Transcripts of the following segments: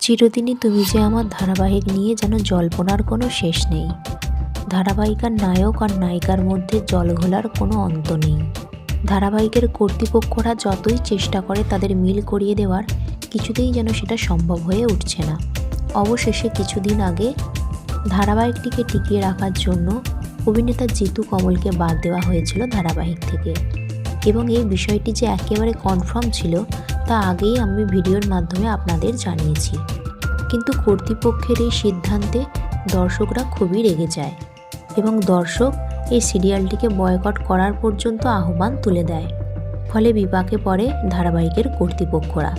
চিরদিনই তুমি যে আমার ধারাবাহিক নিয়ে যেন জল্পনার কোনো শেষ নেই। ধারাবাহিকার নায়ক আর নায়িকার মধ্যে জল ঘোলার কোনো অন্ত নেই। ধারাবাহিকের কর্তৃপক্ষরা যতই চেষ্টা করে তাদের মিল করিয়ে দেওয়ার, কিছুতেই যেন সেটা সম্ভব হয়ে উঠছে না। অবশেষে কিছুদিন আগে ধারাবাহিকটিকে টিকিয়ে রাখার জন্য অভিনেতা জিতু কমলকে বাদ দেওয়া হয়েছিল ধারাবাহিক থেকে। এবং এই বিষয়টি যে একেবারে কনফার্ম ছিল তা আগেই আমি ভিডিওর মাধ্যমে আপনাদের জানিয়েছি। কিন্তু কর্তৃপক্ষের এই সিদ্ধান্তে দর্শকরা খুবই রেগে যায় এবং দর্শক এই সিরিয়ালটিকে বয়কট করার পর্যন্ত আহ্বান তুলে দেয়। ফলে বিপাকে পড়ে ধারাবাহিকের কর্তৃপক্ষরা।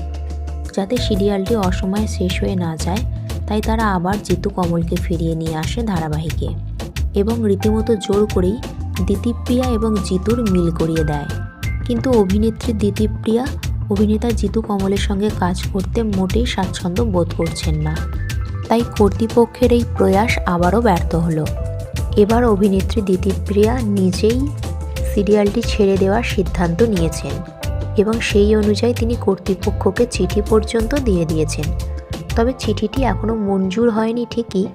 যাতে সিরিয়ালটি অসময়ে শেষ হয়ে না যায়, তাই তারা আবার জিতু কমলকে ফিরিয়ে নিয়ে আসে ধারাবাহিকে এবং রীতিমতো জোর করেই দিতিপ্রিয়া এবং জিতুর মিল করিয়ে দেয়। কিন্তু অভিনেত্রী দিতিপ্রিয়া অভিনেতা জিতু কমলের সঙ্গে কাজ করতে মোটেই স্বাচ্ছন্দ্য বোধ করছেন না। তাই কর্তৃপক্ষের এই প্রয়াস আবারও ব্যর্থ হলো। এবার অভিনেত্রী দিতিপ্রিয়া নিজেই সিরিয়ালটি ছেড়ে দেওয়ার সিদ্ধান্ত নিয়েছেন এবং সেই অনুযায়ী তিনি কর্তৃপক্ষকে চিঠি পর্যন্ত দিয়ে দিয়েছেন। তবে চিঠিটি এখনও মঞ্জুর হয়নি ঠিকই,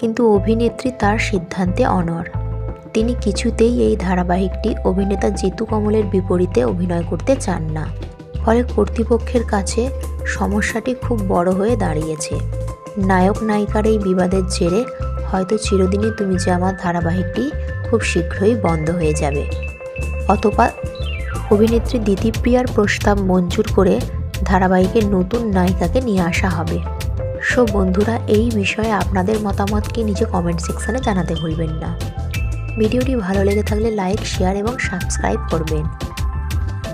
কিন্তু অভিনেত্রী তার সিদ্ধান্তে অনর তিনি কিছুতেই এই ধারাবাহিকটি অভিনেতা জিতু কমলের বিপরীতে অভিনয় করতে চান না। ফলে কর্তৃপক্ষের কাছে সমস্যাটি খুব বড় হয়ে দাঁড়িয়েছে। নায়ক নায়িকার এই বিবাদের জেরে হয়তো চিরদিনই তুমি যে আমার ধারাবাহিকটি খুব শীঘ্রই বন্ধ হয়ে যাবে। অথবা অভিনেত্রী দিতিপ্রিয়ার প্রস্তাব মঞ্জুর করে ধারাবাহিকের নতুন নায়িকাকে নিয়ে আসা হবে। সো বন্ধুরা, এই বিষয়ে আপনাদের মতামতকে নিজে কমেন্ট সেকশানে জানাতে ভুলবেন না। ভিডিওটি ভালো লেগে থাকলে লাইক শেয়ার এবং সাবস্ক্রাইব করবেন।